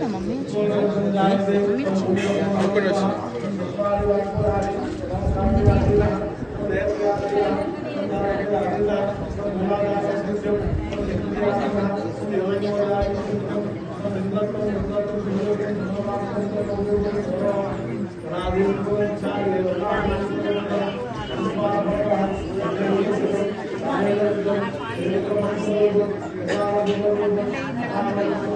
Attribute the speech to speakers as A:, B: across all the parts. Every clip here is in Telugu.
A: la. Thank
B: you.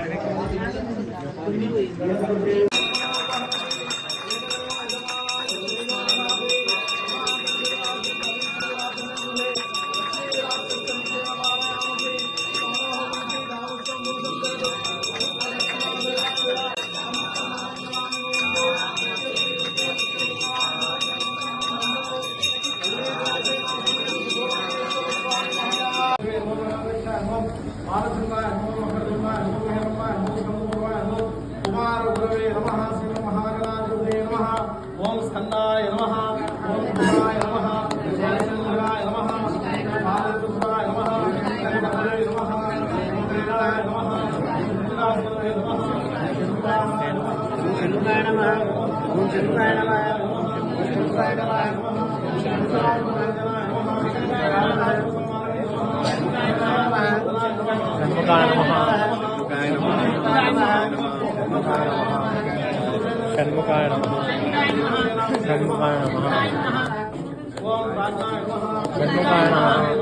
B: స్కందాయ నమ ఓం కుమారాయ నమ జయచంద్రాయ నమ బాలచంద్రాయ నమ హరిభద్రాయ నమ ఓంకారాయ నమ ఓంకారాయ నమ శంకరాయ నమ ఓం శంకరాయ నమ ఓం శంకరాయ నమ
C: షణ్ముఖాయ
B: 拜拜来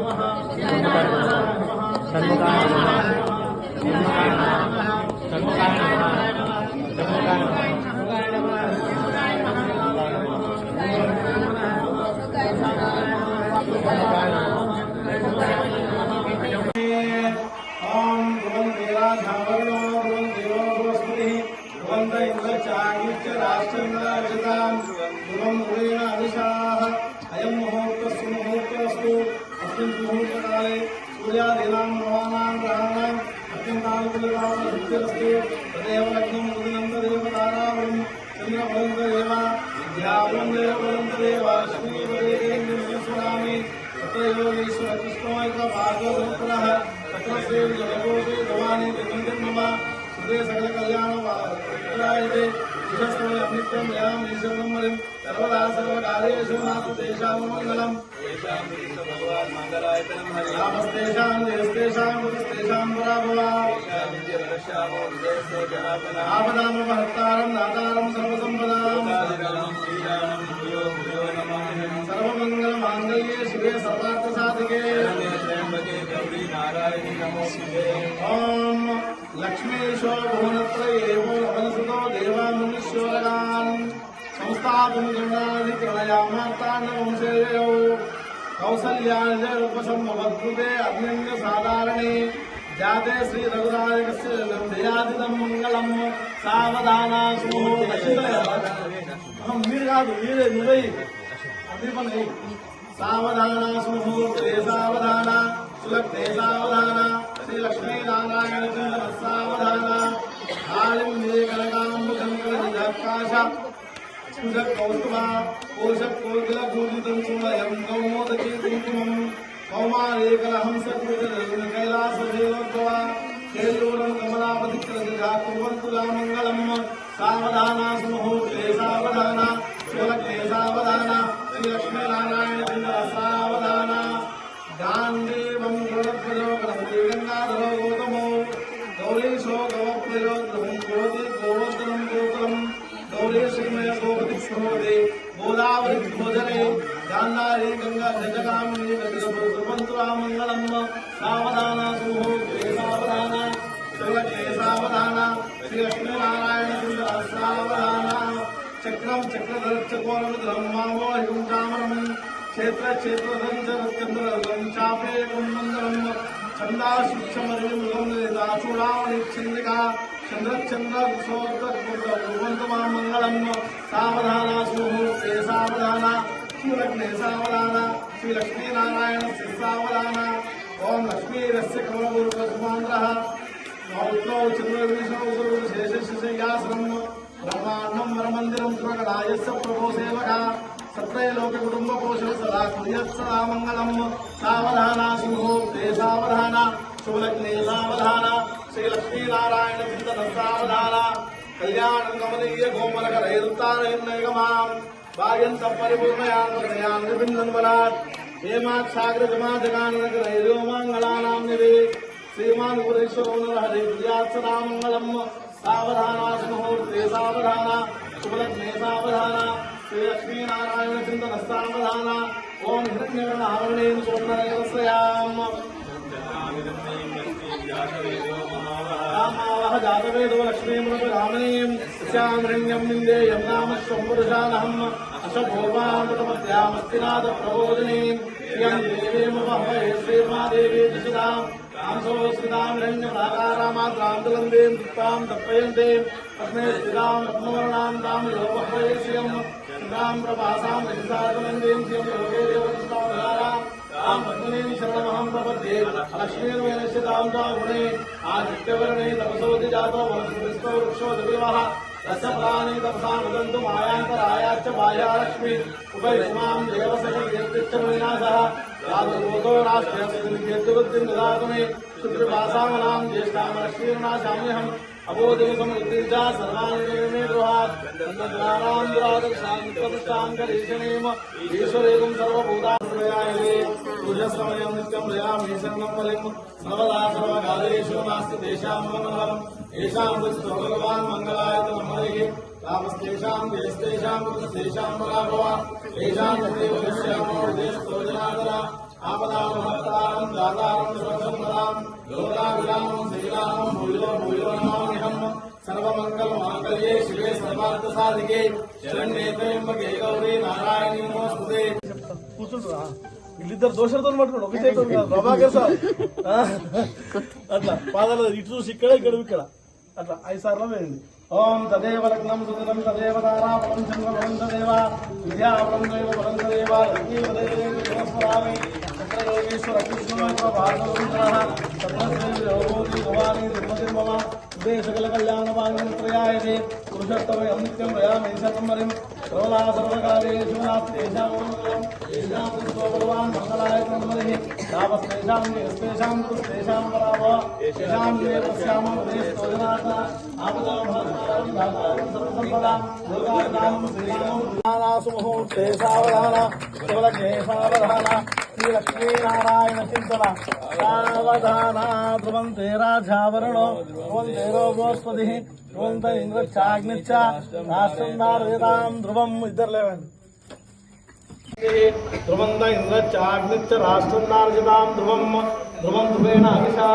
B: ا دن سکیاتری کارے شونا منگل मरिं सर्वदा सर्वकार्येषु नास्तु तेषां मङ्गलम् नामस्तेषां जयस्तेषां पुरस्तेषां पराभवा आपदामपहर्तारं दातारं सर्वसम्पदाम् सर्वमङ्गलमाङ्गल्ये शिवे सर्वार्थसाधिके ॐ लक्ष्मीशो भुवनत्रयेवो वनसुतो కౌసల్యాయ ఉపశమవద్భుతే అర్ణ్య సాధారణే జాతే శ్రీ రఘురాయకస్య మంగళం. సావధానా మీరు కాదు మీరే నువ్వై అది పని సావధానా. సుముహూర్తే సావధాన. కాళిం కలజాకాశ కౌస్తుభ కోశ కోకిల పూజితం సుమయం కౌమోదకీ కుంకుమం కౌమారేకలహంస కైలాసదేవోద్భవ కేయూరం కమలాపతి కుర్వంతులా మంగళం సావధాన సుముహూర్తే గోపతి స్మృతి గోదావరి భోజనే గాంధారి గంగా జగదామిని గజపంతులా మంగళం సావధాన సుముహూర్తే సావధాన శ్రీలక్ష్మీ సావధాన శ్రీ లక్ష్మీనారాయణ చంద్ర సావధాన. చక్రం చక్రధరచకోరం బ్రహ్మామోహిం చామరం క్షేత్ర క్షేత్రధంచంద్రం చాపేకం మంగళం చందా సూక్ష్మరిమృగం దాచూడామణి చంద్రిక చంద్రచంద్ర భగవంతమా మా మంగళం సావధాన సుముహూర్తే సావధాన శ్రీలక్ష్మీ సావధాన శ్రీలక్ష్మీనారాయణ సావధాన ఓం లక్ష్మీరస్య కమలగురుకుమాంధ్ర మౌత్రో చంద్రవిష్ణు శేషశయ్యాసనం బ్రహ్మాండం వరమందిరం త్వగడాయస్య ప్రభో సేవక సత్రయలోక కుటుంబ పోషణ సదా కుర్యత్ సదా మంగళం సావధాన సుముహూర్తే సావధాన శుభలగ్నే సావధాన శ్రీలక్ష్మీనారాయణ లక్ష్మీనారాయణ చింతన సావధాన కళ్యాణం కమనీయ కోమలక రైరుత్తారయన్నయగమాం భాగ్యంత పరిపూర్ణయాన్ విభిన్నం బలాత్. హేమాక్షాగ్ర జమాజగానక రైరోమాంగళానాం నివే. శ్రీమాన్ గురేశ్వరో హరి ప్రియాత్సరామంగళం సావధానాసు ముహూర్తే సావధాన. శుభలగ్నే సావధాన. శ్రీ లక్ష్మీనారాయణ చింతన సావధాన. ఓం హిరణ్యవర్ణ ఆవరణేన సువర్ణరయస్రయాం ری ماں جشم سوستان دپ یم پی رموپر جاتواہ رپسان آیاترایا بالیا لمی ابسوتو ریت می شرام جیشا లక్ష్మీర్నాశామ్యహం అబోధికం ఉద్దిశా సర్వాణి మే గృహాత్ నందనారాం దురాదర్శాం కరీషణేమ ఈశ్వరేకం సర్వభూతాశ్రయాయే పూజస్మయం నిత్యం దయామి శరణం బలిం సర్వదా సర్వకాలేషు నాస్తి తేషాం మంగళం ఏషాం విష్ణు భగవాన్ మంగళాయత మమ్మలికి తాపస్తేషాం దేశేషాం కృతేషాం పరాభవ ఏషాం దేవ విశ్యామో దేశోజనాదర ఆపదామహత్తారం దాతారం సర్వసంపదాం సర్వమంగళ మాంగళ్యే శివే సర్వార్థ సాధికే. శరణ్యే గౌరీ నారాయణీ నమోస్తుతే కూర్చుంటురా వీళ్ళిద్దరు దోషలతో పట్టుకోండి ఒక చేతి ప్రభాకర్ సార్ అట్లా. పాదాలు ఇటు చూసి ఇక్కడ ఇక్కడ ఇక్కడ. అట్లా. ఐదు సార్లు వేయండి ఓం తదేవ లగ్నం సుదినం తదేవ తారాబలం చంద్రబలం తదేవ విద్యాబలం దైవ బలం తదేవ లక్ష్మీపదేవస్మరామి చక్రయోగేశ్వర కృష్ణ భారత సత్రశ్రీ భగవతి భవాని ధర్మతిర్మమ یا پیشت سردا سر پی میری میشو శ్రీ లక్ష్మీనారాయణ చింతన సావధాన ధ్రువంతే రాజావరణో ధ్రువంతే రోగోస్పతి ధ్రువంత ఇంద్రచాగ్నిచ్చ రాష్ట్రం ధ్రువం ఇద్దరు లేవండి ధ్రువంత ఇంద్రచాగ్నిచ్చ రాష్ట్రం నార్జితాం ధ్రువం ధ్రువం ధ్రువేణ అభిషా